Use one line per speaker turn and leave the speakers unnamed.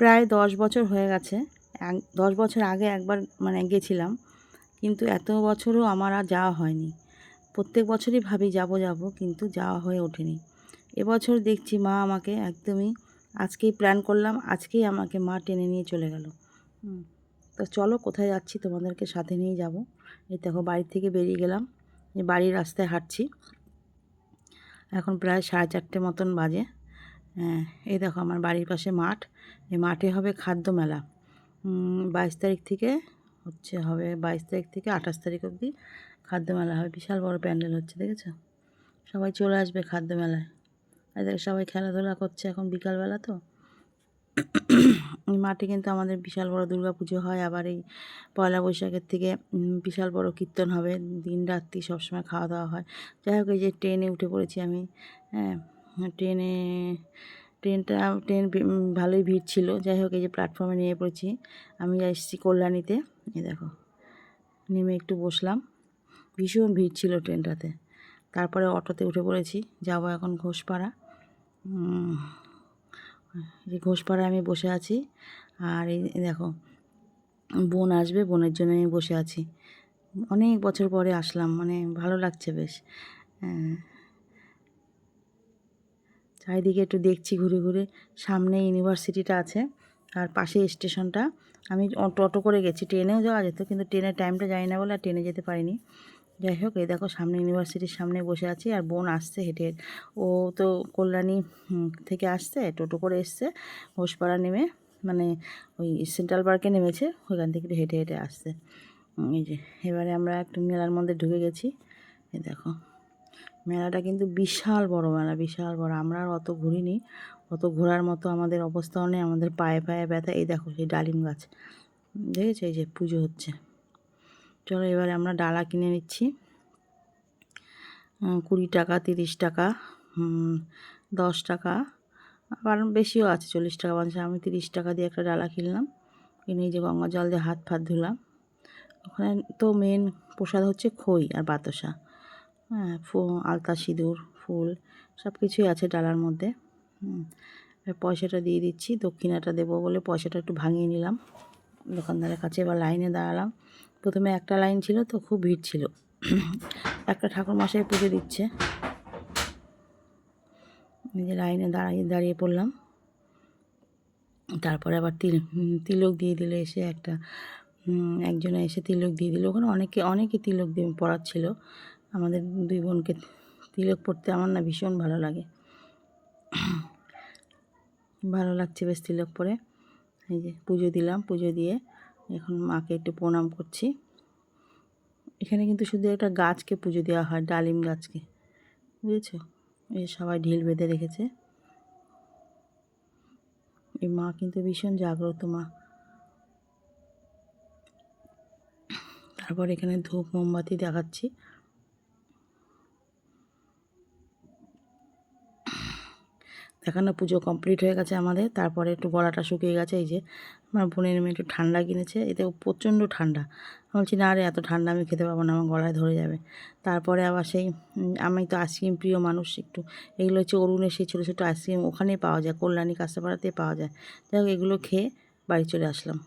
প্রায় দশ বছর হয়ে গেছে। দশ বছর আগে একবার মানে গেছিলাম। কিন্তু এত বছরও আমার আর যাওয়া হয়নি। প্রত্যেক বছরই ভাবি যাব যাব, কিন্তু যাওয়া হয়ে ওঠেনি। এবছর দেখছি মা আমাকে একদমই আজকেই প্ল্যান করলাম, আজকেই আমাকে মা টেনে নিয়ে চলে গেল। তো চলো কোথায় যাচ্ছি তোমাদেরকে সাথে নিয়ে যাব। এই দেখো বাড়ি থেকে বেরিয়ে গেলাম বাড়ির রাস্তায় হাঁটছি। এখন প্রায় সাড়ে চারটে মতন বাজে। এই দেখো আমার বাড়ির পাশে মাঠ। এই মাঠে হবে খাদ্য মেলা। বাইশ তারিখ থেকে হচ্ছে হবে বাইশ তারিখ থেকে আঠাশ তারিখ অবধি খাদ্য মেলা হবে। বিশাল বড় প্যান্ডেল হচ্ছে, দেখেছ? সবাই চলে আসবে খাদ্য মেলায়। এদের সবাই খেলাধুলা করছে এখন বিকালবেলা তো। মাঠে কিন্তু আমাদের বিশাল বড় দুর্গা পুজো হয়। আবার এই পয়লা বৈশাখের থেকে বিশাল বড় কীর্তন হবে। দিন রাত্রি সবসময় খাওয়া দাওয়া হয়। যাই হোক, এই যে ট্রেনে উঠে পড়েছি আমি। হ্যাঁ ট্রেনে, ট্রেনটা, ট্রেন ভালোই ভিড় ছিল। যাই হোক, এই যে প্ল্যাটফর্মে নিয়ে পড়েছি। আমি এসেছি কল্যাণীতে, এই দেখো, নেমে একটু বসলাম। ভীষণ ভিড় ছিল ট্রেনটাতে। তারপরে অটোতে উঠে পড়েছি। যাব এখন ঘোষপাড়া। যে ঘোষপাড়ায় আমি বসে আছি। আর এই দেখো, বোন আসবে, বোনের জন্য আমি বসে আছি। অনেক বছর পরে আসলাম মানে ভালো লাগছে বেশ। হ্যাঁ। চারিদিকে একটু দেখছি ঘুরে ঘুরে। সামনে ইউনিভার্সিটিটা আছে আর পাশে স্টেশনটা। আমি অটো করে গেছি। ট্রেনেও যাওয়া যেত কিন্তু ট্রেনের টাইমটা জানি না বলে আর ট্রেনে যেতে পারিনি। যাই হোক এই দেখো সামনে ইউনিভার্সিটির সামনে বসে আছি আর বোন আসছে হেঁটে ও তো কল্যাণী থেকে আসছে, টোটো করে এসছে, ঘোষপাড়া নেমে মানে ওই সেন্ট্রাল পার্কে নেমেছে, ওইখান থেকে হেঁটে হেঁটে আসছে। এই যে, এবারে আমরা একটু মেলার মধ্যে ঢুকে গেছি। এই দেখো। মেলাটা কিন্তু বিশাল বড় মেলা, বিশাল বড়। আমরা আর অত ঘুরিনি, অত ঘোরার মতো আমাদের অবস্থাও নেই, আমাদের পায়ে পায়ে ব্যথা। এই দেখো সেই ডালিম গাছ, দেখেছ? এই যে পুজো হচ্ছে। চলো এবারে আমরা ডালা কিনে নিচ্ছি। কুড়ি টাকা, তিরিশ টাকা দশ টাকা, আবার বেশিও আছে, চল্লিশ টাকা, পঞ্চাশ। আমি তিরিশ টাকা দিয়ে একটা ডালা কিনলাম। কিনে এই যে গঙ্গা জল দিয়ে হাত ফাত ধুলাম। ওখানে তো মেন প্রসাদ হচ্ছে খই আর বাতাসা। হ্যাঁ আলতা, সিঁদুর, ফুল সব কিছুই আছে ডালার মধ্যে। পয়সাটা দিয়ে দিচ্ছি, দক্ষিণাটা দেবো বলে পয়সাটা একটু ভাঙিয়ে নিলাম। দোকানদারের কাছে এবার লাইনে দাঁড়ালাম। প্রথমে একটা লাইন ছিল তো খুব ভিড় ছিল। একটা ঠাকুর মশাই পুজো দিচ্ছে। যে লাইনে দাঁড়িয়ে দাঁড়িয়ে পড়লাম। তারপরে আবার তিল তিলক দিয়ে দিল এসে একটা একজনে এসে তিলক দিয়ে দিল। ওখানে অনেকে অনেকে তিলক দিয়ে পড়াচ্ছিল। আমাদের দুই বোনকে তিলক পড়তে আমার না ভীষণ ভালো লাগে। ভালো লাগছে বেশ তিলক পরে। এই যে পুজো দিলাম, পুজো দিয়ে এখন মাকে একটু প্রণাম করছি। এখানে কিন্তু শুধু একটা গাছকে পুজো দেওয়া হয়, ডালিম গাছকে। বুঝেছ? এই সবাই ঢিল বেঁধে রেখেছে। এই মা কিন্তু ভীষণ জাগ্রত মা। তারপর এখানে ধূপ, মোমবাতি দেখাচ্ছি। দেখানো পুজো কমপ্লিট হয়ে গেছে আমাদের। তারপরে একটু গলাটা শুকিয়ে গেছে, এই যে আমার বোনের মেয়ে একটু ঠান্ডা কিনেছে। এতে প্রচণ্ড ঠান্ডা। আমি বলছি, না রে, এত ঠান্ডা আমি খেতে পারব না, আমার গলায় ধরে যাবে। তারপরে আবার সেই আমি তো আইসক্রিম প্রিয় মানুষ একটু। এগুলো হচ্ছে অরুণের সেই ছোটো ছোটো আইসক্রিম, ওখানেই পাওয়া যায়, কল্যাণী কাঁচাপাড়াতেই পাওয়া যায়। যাই হোক, এগুলো খেয়ে বাড়ি চলে আসলাম।